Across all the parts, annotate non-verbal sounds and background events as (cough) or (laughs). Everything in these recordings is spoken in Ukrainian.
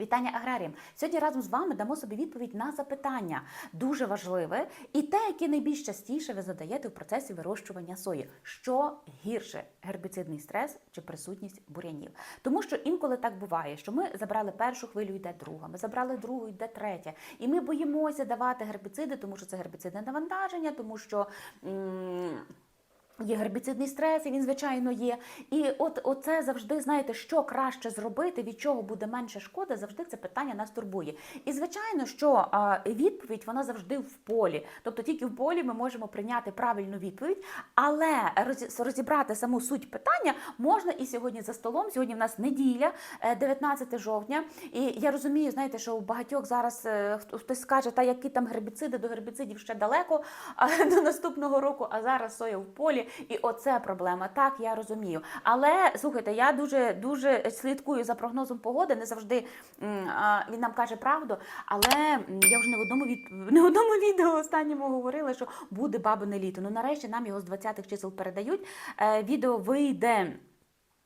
Вітання аграріям! Сьогодні разом з вами дамо собі відповідь на запитання дуже важливе і те, яке найбільш частіше ви задаєте в процесі вирощування сої. Що гірше гербіцидний стрес чи присутність бур'янів? Тому що інколи так буває, що ми забрали першу хвилю, йде друга, ми забрали другу, йде третя, і ми боїмося давати гербіциди, тому що це гербіцидне навантаження, тому що. м, Є гербіцидний стрес, і він, звичайно, є. І от оце завжди, знаєте, що краще зробити, від чого буде менше шкоди, завжди це питання нас турбує. І звичайно, що відповідь вона завжди в полі. Тобто тільки в полі ми можемо прийняти правильну відповідь, але роз- розібрати саму суть питання можна і сьогодні за столом. Сьогодні в нас неділя, е, 19 жовтня. І я розумію, знаєте, що у багатьох зараз е, хто- хтось скаже, та які там гербіциди до гербіцидів ще далеко до наступного року, а зараз соя в полі. І оце проблема. Так, я розумію. Але слухайте, я дуже дуже слідкую за прогнозом погоди. Не завжди він нам каже правду. Але я вже не в одному від (laughs) не в одному відео останньому говорила, що буде бабине літо. Ну нарешті нам його з 20-х чисел передають. Е, відео вийде.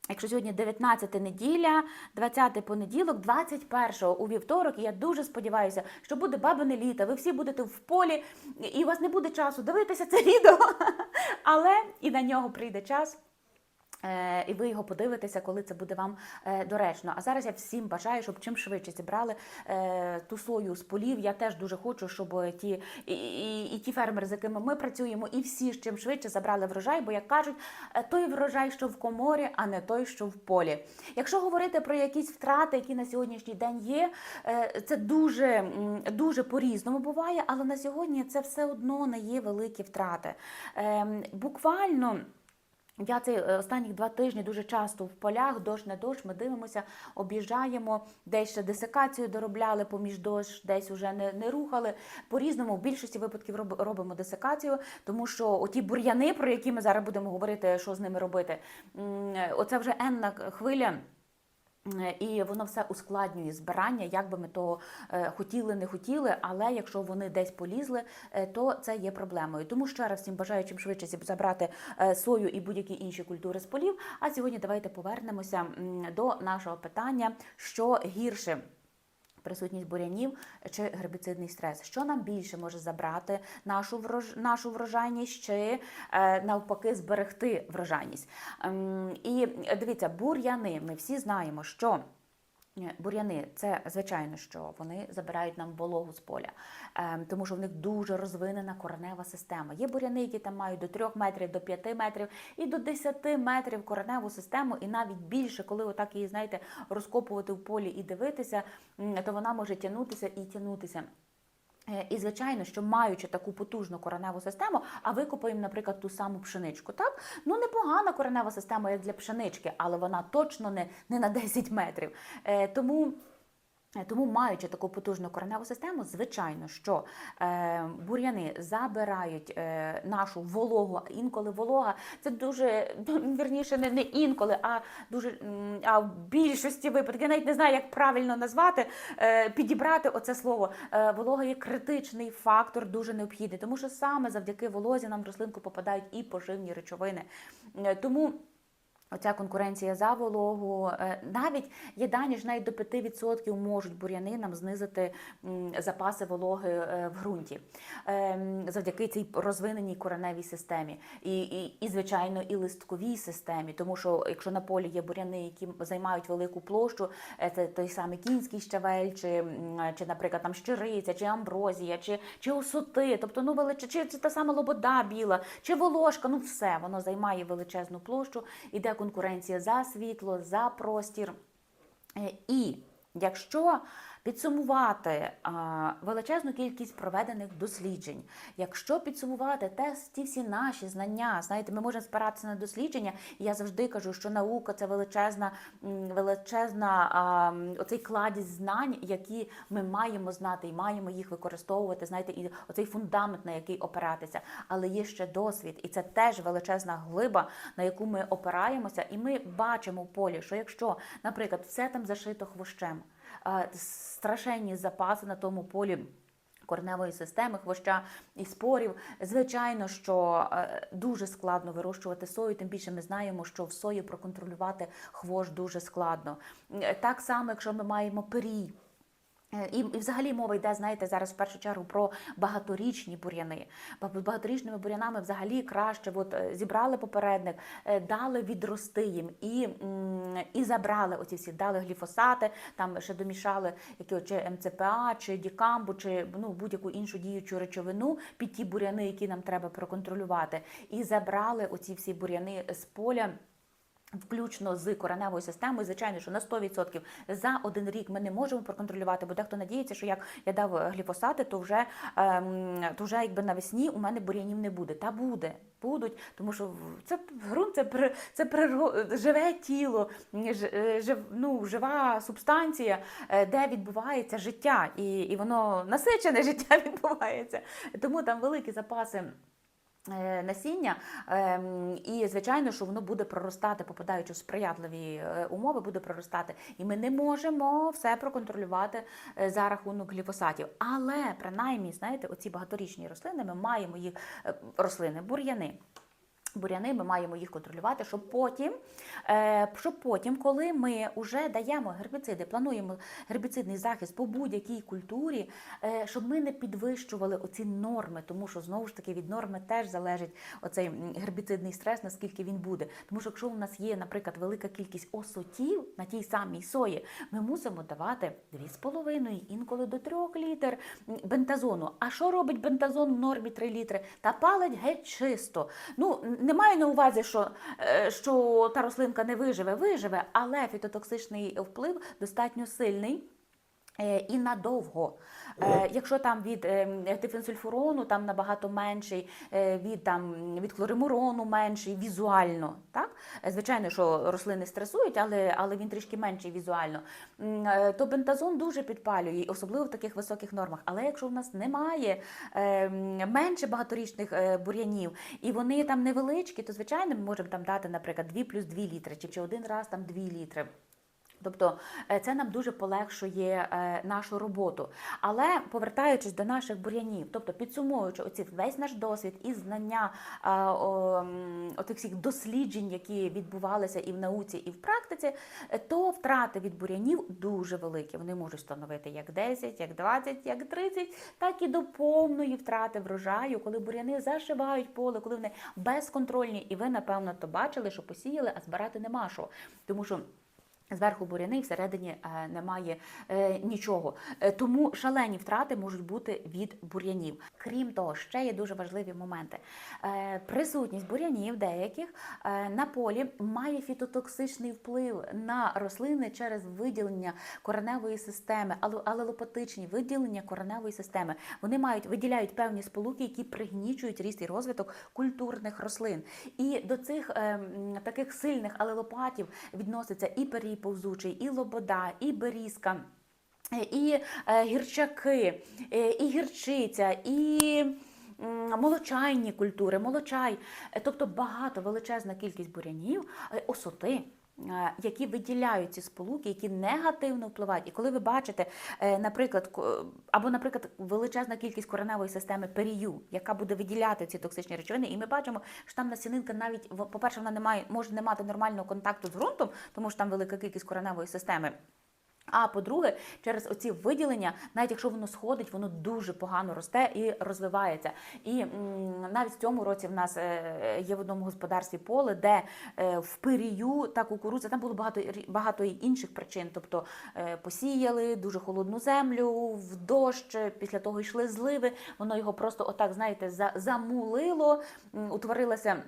Якщо сьогодні 19 неділя, 20 понеділок, 21 у вівторок, і я дуже сподіваюся, що буде бабине літо, ви всі будете в полі, і у вас не буде часу дивитися це (laughs) відео, але і на нього прийде час. Е, І ви його подивитеся, коли це буде вам е, доречно. А зараз я всім бажаю, щоб чим швидше зібрали е, ту сою з полів. Я теж дуже хочу, щоб ті і, і, і ті фермери, з якими ми працюємо, і всі ж чим швидше забрали врожай, бо як кажуть, той врожай, що в коморі, а не той, що в полі. Якщо говорити про якісь втрати, які на сьогоднішній день є, це дуже, дуже по-різному буває, але на сьогодні це все одно не є великі втрати. Ем, Буквально. Я цей останні два тижні дуже часто в полях, дощ на дощ, ми дивимося, об'їжджаємо, десь ще десикацію доробляли поміж дощ, десь уже не, не рухали. По-різному в більшості випадків робимо десикацію, тому що оті бур'яни, про які ми зараз будемо говорити, що з ними робити, оце вже енна хвиля. Е, І воно все ускладнює збирання, як би ми того е, хотіли, не хотіли. Але якщо вони десь полізли, е, то це є проблемою. Тому ще раз всім бажаю чим швидше забрати сою і будь-які інші культури з полів. А сьогодні давайте повернемося до нашого питання, що гірше. Присутність бурянів чи гербіцидний стрес. Що нам більше може забрати нашу врож... нашу врожайність чи е, навпаки зберегти врожайність? Ем, і дивіться, бур'яни. Ми всі знаємо, що. Е, Бур'яни це звичайно, що вони забирають нам вологу з поля, Ем, тому що в них дуже розвинена коренева система. Є бур'яни, які там мають до 3 метрів, до 5 метрів і до 10 метрів кореневу систему, і навіть більше, коли отак її знаєте, розкопувати в полі і дивитися, то вона може тягнутися і тягнутися. Е, І звичайно, що маючи таку потужну кореневу систему, а викопаємо, наприклад, ту саму пшеничку. Так, ну непогана коренева система, як для пшенички, але вона точно не, не на 10 метрів. Е, тому. Е, Тому, маючи таку потужну кореневу систему, звичайно, що е, бур'яни забирають е, нашу вологу. Інколи волога це дуже ну, вірніше, не, не інколи, а дуже а в більшості випадків. Я навіть не знаю, як правильно назвати, підібрати оце слово. Волога є критичний фактор, дуже необхідний, тому що саме завдяки волозі нам в рослинку попадають і поживні речовини. Тому. Оця конкуренція за вологу, Е, навіть є дані, що навіть до 5% можуть бур'яни нам знизити запаси вологи е, в ґрунті Ем, завдяки цій розвиненій кореневій системі, і, і, і звичайно, і листковій системі. Тому що якщо на полі є бур'яни, які займають велику площу, е, це той самий кінський щавель, чи, чи наприклад, там щириця, чи амброзія, чи, чи осоти, тобто ну велич... чи, чи та сама лобода біла, чи волошка, ну все, воно займає величезну площу, іде конкуренція за світло, за простір. Е, І якщо підсумувати величезну кількість проведених досліджень, якщо підсумувати те, ті всі наші знання, знаєте, ми можемо спиратися на дослідження, і я завжди кажу, що наука це величезна, величезна оцей кладість знань, які ми маємо знати і маємо їх використовувати. Знаєте, і оцей фундамент, на який опиратися, але є ще досвід, і це теж величезна глиба, на яку ми опираємося, і ми бачимо в полі, що якщо, наприклад, все там зашито хвощем, страшенні запаси на тому полі. Корневої системи, хвоща і спорів. Звичайно, що е, дуже складно вирощувати сою, тим більше ми знаємо, що в сої проконтролювати хвощ дуже складно. Е, Так само, якщо ми маємо пирій, Е, І, і взагалі мова йде, знаєте, зараз в першу чергу про багаторічні бур'яни. Ба- Багаторічними бур'янами взагалі краще от, е, зібрали попередник, е, дали відрости їм і, і забрали оці всі, дали гліфосати, там ще домішали які, чи МЦПА, чи дікамбу, чи ну, будь-яку іншу діючу речовину під ті бур'яни, які нам треба проконтролювати. І забрали оці всі бур'яни з поля. Включно з кореневою системою, звичайно, що на 100% за один рік ми не можемо проконтролювати, бо дехто надіється, що як я дав е, гліфосати, то вже ем, то вже якби навесні у мене бур'янів не буде. Та буде, будуть, тому що це ґрунт, це це живе тіло, е, жив, ну, жива субстанція, е, де відбувається життя, і, і воно насичене (laughs) життя відбувається. Тому там великі запаси. Е, Насіння, ем, і звичайно, що воно буде проростати, попадаючи в сприятливі е, умови, буде проростати. І ми не можемо все проконтролювати е, за рахунок гліфосатів. Але принаймні, знаєте, оці багаторічні рослини, ми маємо їх рослини, бур'яни. Буряни, ми маємо їх контролювати, щоб потім, е, щоб потім, коли ми вже даємо гербіциди, плануємо гербіцидний захист по будь-якій культурі, е, щоб ми не підвищували оці норми, тому що знову ж таки від норми теж залежить оцей гербіцидний стрес, наскільки він буде. Тому що якщо у нас є, наприклад, велика кількість осотів на тій самій сої, ми мусимо давати 2,5, інколи до 3 літр бентазону. А що робить бентазон в нормі 3 літри? Та палить геть чисто. Ну, не маю на увазі, що, е, що та рослинка не виживе, виживе, але фітотоксичний вплив достатньо сильний. Е, І надовго. Е, Якщо там від е, тифенсульфурону там набагато менший, е, від, там, від хлоримурону менший візуально, так? Е, Звичайно, що рослини стресують, але, але він трішки менший візуально, е, то бентазон дуже підпалює, особливо в таких високих нормах. Але якщо в нас немає е, менше багаторічних е, бур'янів, і вони там невеличкі, то звичайно ми можемо там дати, наприклад, 2 плюс 2 літри, чи, чи один раз там 2 літри. Тобто е, це нам дуже полегшує е, нашу роботу. Але повертаючись до наших бур'янів, тобто підсумовуючи оці весь наш досвід і знання е, отих всіх досліджень, які відбувалися і в науці, і в практиці, то втрати від бур'янів дуже великі. Вони можуть становити як 10, як 20, як 30, так і до повної втрати врожаю, коли бур'яни зашивають поле, коли вони безконтрольні. І ви, напевно, то бачили, що посіяли, а збирати нема що. Тому що Зверху буряни і всередині е, немає е, нічого. Е, тому шалені втрати можуть бути від бур'янів. Крім того, ще є дуже важливі моменти. Присутність бур'янів деяких на полі має фітотоксичний вплив на рослини через виділення кореневої системи, алелопатичні виділення кореневої системи. Вони мають виділяють певні сполуки, які пригнічують ріст і розвиток культурних рослин. І до цих е, таких сильних алелопатів відноситься і перій повзучий, і лобода, і берізка. е, І е, гірчаки, е, і гірчиця, і молочайні культури, молочай, тобто багато величезна кількість бурянів, осоти. Е, Які виділяють ці сполуки, які негативно впливають. І коли ви бачите, е, наприклад, або, наприклад, величезна кількість кореневої системи перію, яка буде виділяти ці токсичні речовини, і ми бачимо, що там насінинка навіть, по-перше, вона не має, може не мати нормального контакту з ґрунтом, тому що там велика кількість кореневої системи. А по-друге, через оці виділення, навіть якщо воно сходить, воно дуже погано росте і розвивається. І навіть в цьому році в нас е, є в одному господарстві поле, де е, в пирію та кукурудза, там було багато багато інших причин. Тобто е, посіяли дуже холодну землю, в дощ, е, після того йшли зливи, воно його просто отак, знаєте, за- замулило, утворилася.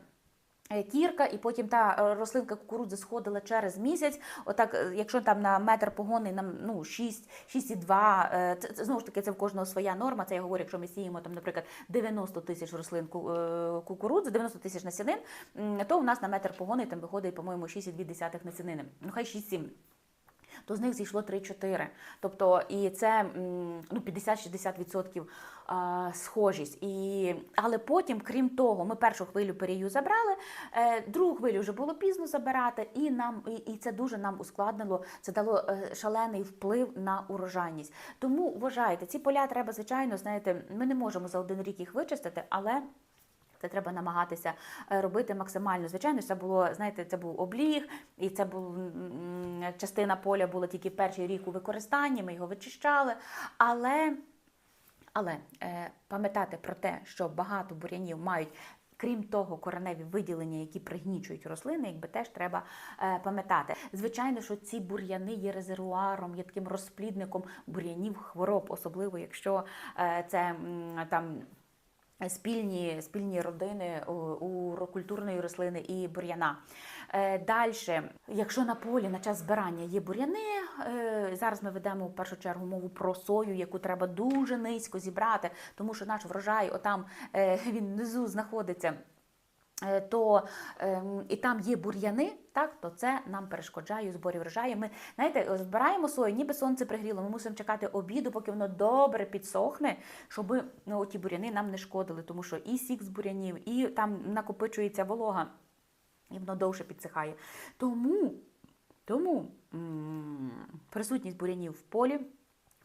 Е, Кірка, і потім та е, рослинка кукурудзи сходила через місяць. Отак, е, якщо там на метр погони нам ну 6, 6,2, е, це, це знову ж таки це в кожного своя норма. Це я говорю, якщо ми сіємо там, наприклад, 90 тисяч рослин ку- кукурудзи, 90 тисяч насінин, то у нас на метр погони там виходить, по-моєму, 6,2 насінини. Ну хай 6-7 то з них зійшло 3-4. Тобто, і це ну, 50-60% схожість. І, але потім, крім того, ми першу хвилю перію забрали, е, другу хвилю вже було пізно забирати, і нам і це дуже нам ускладнило. Це дало е, шалений вплив на урожайність. Тому вважайте, ці поля треба, звичайно, знаєте, ми не можемо за один рік їх вичистити, але. Це треба намагатися е, робити максимально. Звичайно, це було, знаєте, це був обліг, і це був частина поля була тільки перший рік у використанні. Ми його вичищали. Але, але е, пам'ятати про те, що багато бур'янів мають. Крім того, кореневі виділення, які пригнічують рослини, якби теж треба е, пам'ятати. Звичайно, що ці бур'яни є резервуаром, є таким розплідником бур'янів хвороб, особливо якщо це там спільні, спільні родини у, у культурної рослини і бур'яна. Е, Далі, якщо на полі на час збирання є бур'яни, е, зараз ми ведемо в першу чергу мову про сою, яку треба дуже низько зібрати, тому що наш врожай, отам е, він внизу знаходиться. Е, То ем, і там є бур'яни, так то це нам перешкоджає у зборі врожаю. Ми знаєте, збираємо сою, ніби сонце пригріло. Ми мусимо чекати обіду, поки воно добре підсохне, щоб ну, ті бур'яни нам не шкодили, тому що і сік з бур'янів, і там накопичується волога, і воно довше підсихає. Тому, тому м, присутність бур'янів в полі.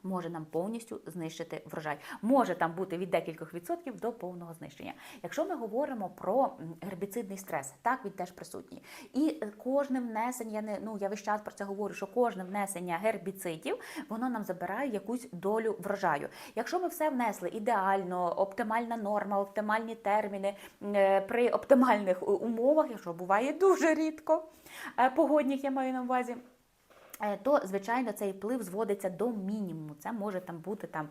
Може нам повністю знищити врожай. Може там бути від декількох відсотків до повного знищення. Якщо ми говоримо про гербіцидний стрес, так він теж присутній. І е, кожне внесення, я не ну я весь час про це говорю, що кожне внесення гербіцидів воно нам забирає якусь долю врожаю. Якщо ми все внесли ідеально, оптимальна норма, оптимальні терміни е, при оптимальних умовах, якщо буває дуже рідко, е, погодних я маю на увазі. Е, то звичайно цей вплив зводиться до мінімуму. Це може там бути там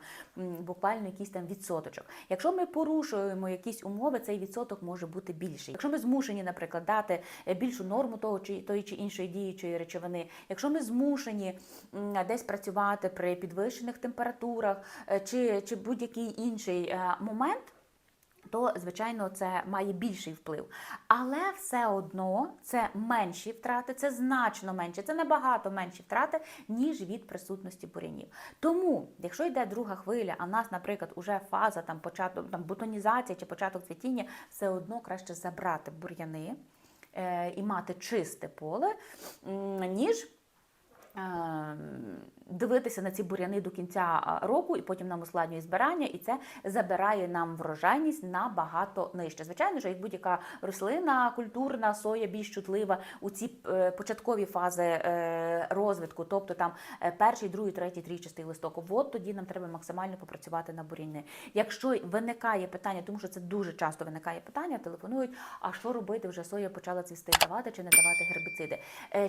буквально якийсь там відсоточок. Якщо ми порушуємо якісь умови, цей відсоток може бути більший. Якщо ми змушені, наприклад, дати е, більшу норму того чи тої чи іншої діючої речовини, якщо ми змушені десь працювати при підвищених температурах е, чи, чи будь-який інший момент то звичайно це має більший вплив. Але все одно це менші втрати, це значно менше, це набагато менші втрати, ніж від присутності бурянів. Тому, якщо йде друга хвиля, а в нас, наприклад, уже фаза там початок там бутонізація чи початок цвітіння, все одно краще забрати бур'яни е, і мати чисте поле, ніж. Е, Дивитися на ці буряни до кінця року, і потім нам ускладнює збирання, і це забирає нам врожайність набагато нижче. Звичайно, що як будь-яка рослина, культурна, соя більш чутлива у ці е, початкові фази е, розвитку, тобто там е, перший, другий, третій, трійчастий листок. От тоді нам треба максимально попрацювати на буряни. Якщо виникає питання, тому що це дуже часто виникає питання, телефонують: а що робити? Вже соя почала цвісти, давати чи не давати гербіциди?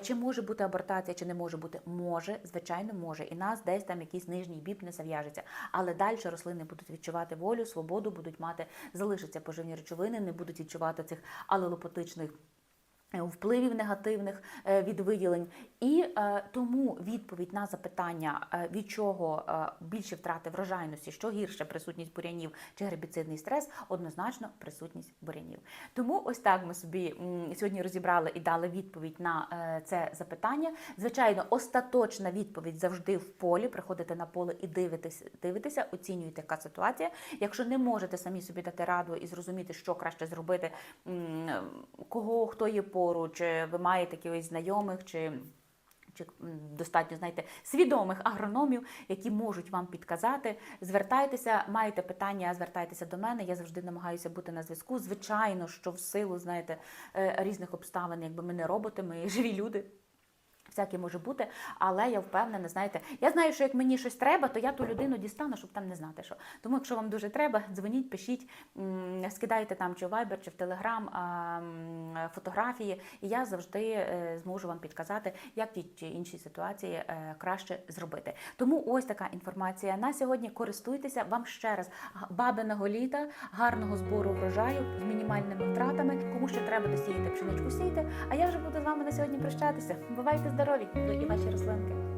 Чи може бути абортація, чи не може бути? Може, звичайно, може. І нас десь там якийсь нижній біб не зав'яжеться. Але далі рослини будуть відчувати волю, свободу, будуть мати, залишаться поживні речовини, не будуть відчувати цих алелопатичних е, впливів негативних е, від виділень. І е, тому відповідь на запитання, е, від чого е, більше втрати врожайності, що гірше присутність бурянів чи гербіцидний стрес, однозначно присутність бурянів. Тому ось так ми собі м, сьогодні розібрали і дали відповідь на е, це запитання. Звичайно, остаточна відповідь завжди в полі. Приходите на поле і дивитесь, дивитеся, оцінюєте, яка ситуація. Якщо не можете самі собі дати раду і зрозуміти, що краще зробити, м, кого хто є поруч, ви маєте якихось знайомих чи. Чи достатньо знаєте свідомих агрономів, які можуть вам підказати. Звертайтеся, маєте питання, звертайтеся до мене. Я завжди намагаюся бути на зв'язку. Звичайно, що в силу знаєте е, різних обставин, якби ми не роботи, ми (laughs) живі люди. Всяке може бути, але я впевнена, знаєте, я знаю, що як мені щось треба, то я ту людину дістану, щоб там не знати що. Тому, якщо вам дуже треба, дзвоніть, пишіть, скидайте там чи в Viber, чи в Telegram фотографії, і я завжди е, зможу вам підказати, як ті чи інші ситуації е, краще зробити. Тому ось така інформація на сьогодні. Користуйтеся вам ще раз бабиного літа, гарного збору врожаю з мінімальними втратами. Кому ще треба досіяти пшеничку сійте. А я вже буду з вами на сьогодні прощатися. Бувайте здорові, ви і ваші рослинки.